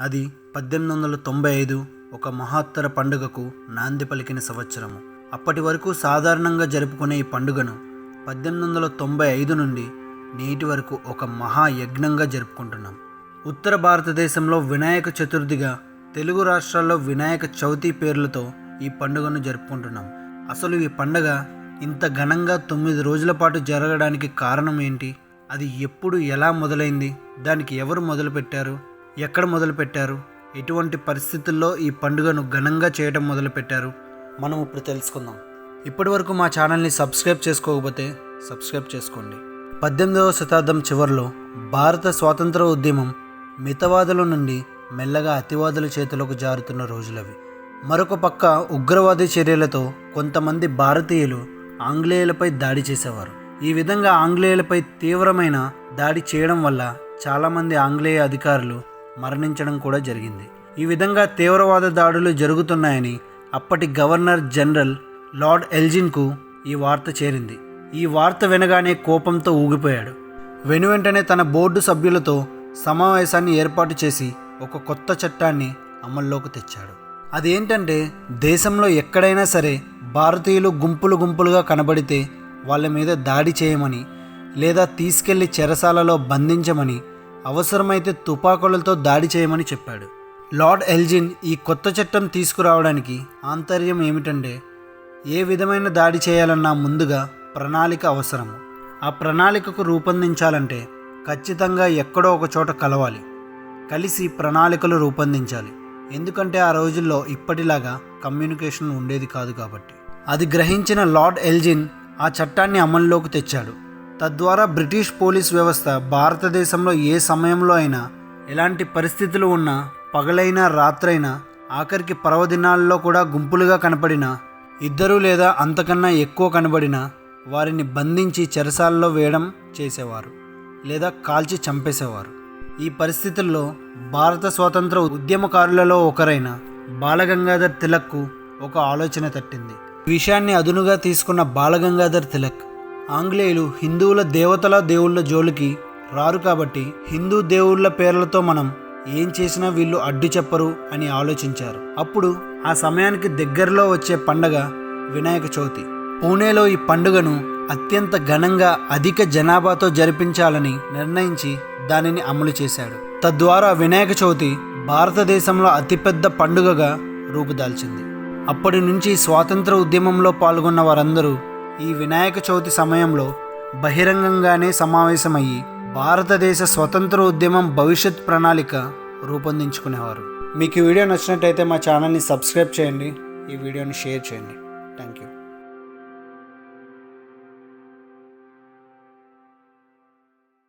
అది పద్దెనిమిది వందల తొంభై ఐదు ఒక మహత్తర పండుగకు నాంది పలికిన సంవత్సరము. అప్పటి వరకు సాధారణంగా జరుపుకునే ఈ పండుగను పద్దెనిమిది వందల తొంభై ఐదు నుండి నేటి వరకు ఒక మహాయజ్ఞంగా జరుపుకుంటున్నాం. ఉత్తర భారతదేశంలో వినాయక చతుర్థిగా తెలుగు రాష్ట్రాల్లో వినాయక చవితి పేర్లతో ఈ పండుగను జరుపుకుంటున్నాం. అసలు ఈ పండుగ ఇంత ఘనంగా తొమ్మిది రోజుల పాటు జరగడానికి కారణం ఏంటి? అది ఎప్పుడు ఎలా మొదలైంది? దానికి ఎవరు మొదలుపెట్టారు? ఎక్కడ మొదలుపెట్టారు? ఎటువంటి పరిస్థితుల్లో ఈ పండుగను ఘనంగా చేయడం మొదలుపెట్టారు? మనం ఇప్పుడు తెలుసుకుందాం. ఇప్పటి వరకు మా ఛానల్ని సబ్స్క్రైబ్ చేసుకోకపోతే సబ్స్క్రైబ్ చేసుకోండి. పద్దెనిమిదవ శతాబ్దం చివరిలో భారత స్వాతంత్ర ఉద్యమం మితవాదుల నుండి మెల్లగా అతివాదుల చేతులకు జారుతున్న రోజులవి. మరొక పక్క ఉగ్రవాది చర్యలతో కొంతమంది భారతీయులు ఆంగ్లేయులపై దాడి చేసేవారు. ఈ విధంగా ఆంగ్లేయులపై తీవ్రమైన దాడి చేయడం వల్ల చాలామంది ఆంగ్లేయ అధికారులు మరణించడం కూడా జరిగింది. ఈ విధంగా తీవ్రవాద దాడులు జరుగుతున్నాయని అప్పటి గవర్నర్ జనరల్ లార్డ్ ఎల్జిన్కు ఈ వార్త చేరింది. ఈ వార్త వినగానే కోపంతో ఊగిపోయాడు. వెనువెంటనే తన బోర్డు సభ్యులతో సమావేశాన్ని ఏర్పాటు చేసి ఒక కొత్త చట్టాన్ని అమల్లోకి తెచ్చాడు. అదేంటంటే దేశంలో ఎక్కడైనా సరే భారతీయులు గుంపులు గుంపులుగా కనబడితే వాళ్ళ మీద దాడి చేయమని లేదా తీసుకెళ్ళి చెరసాలలో బంధించమని అవసరమైతే తుపాకులతో దాడి చేయమని చెప్పాడు. లార్డ్ ఎల్జిన్ ఈ కొత్త చట్టం తీసుకురావడానికి ఆంతర్యం ఏమిటంటే ఏ విధమైన దాడి చేయాలన్నా ముందుగా ప్రణాళిక అవసరము. ఆ ప్రణాళికకు రూపొందించాలంటే ఖచ్చితంగా ఎక్కడో ఒక చోట కలవాలి. కలిసి ప్రణాళికలు రూపొందించాలి. ఎందుకంటే ఆ రోజుల్లో ఇప్పటిలాగా కమ్యూనికేషన్ ఉండేది కాదు కాబట్టి. అది గ్రహించిన లార్డ్ ఎల్జిన్ ఆ చట్టాన్ని అమల్లోకి తెచ్చాడు. తద్వారా బ్రిటిష్ పోలీస్ వ్యవస్థ భారతదేశంలో ఏ సమయంలో అయినా ఎలాంటి పరిస్థితులు ఉన్నా పగలైనా రాత్రైనా ఆఖరికి పర్వదినాల్లో కూడా గుంపులుగా కనపడిన ఇద్దరు లేదా అంతకన్నా ఎక్కువ కనబడిన వారిని బంధించి చెరసాలలో వేయడం చేసేవారు లేదా కాల్చి చంపేసేవారు. ఈ పరిస్థితుల్లో భారత స్వాతంత్ర ఉద్యమకారులలో ఒకరైన బాలగంగాధర్ తిలక్కు ఒక ఆలోచన తట్టింది. విషయాన్ని అదునుగా తీసుకున్న బాలగంగాధర్ తిలక్ ఆంగ్లేయులు హిందువుల దేవతల దేవుళ్ళ జోలికి రారు కాబట్టి హిందూ దేవుళ్ళ పేర్లతో మనం ఏం చేసినా వీళ్ళు అడ్డు చెప్పరు అని ఆలోచించారు. అప్పుడు ఆ సమయానికి దగ్గరలో వచ్చే పండగ వినాయక చవితి. పూణేలో ఈ పండుగను అత్యంత ఘనంగా అధిక జనాభాతో జరిపించాలని నిర్ణయించి దానిని అమలు చేశాడు. తద్వారా వినాయక చవితి భారతదేశంలో అతిపెద్ద పండుగగా రూపుదాల్చింది. అప్పటి నుంచి స్వాతంత్ర ఉద్యమంలో పాల్గొన్న వారందరూ ఈ వినాయక చవితి సమయంలో బహిరంగంగానే సమావేశమయ్యి భారతదేశ స్వతంత్ర ఉద్యమం భవిష్యత్ ప్రణాళిక రూపొందించుకునేవారు. మీకు ఈ వీడియో నచ్చినట్టయితే మా ఛానల్ని సబ్స్క్రైబ్ చేయండి. ఈ వీడియోని షేర్ చేయండి.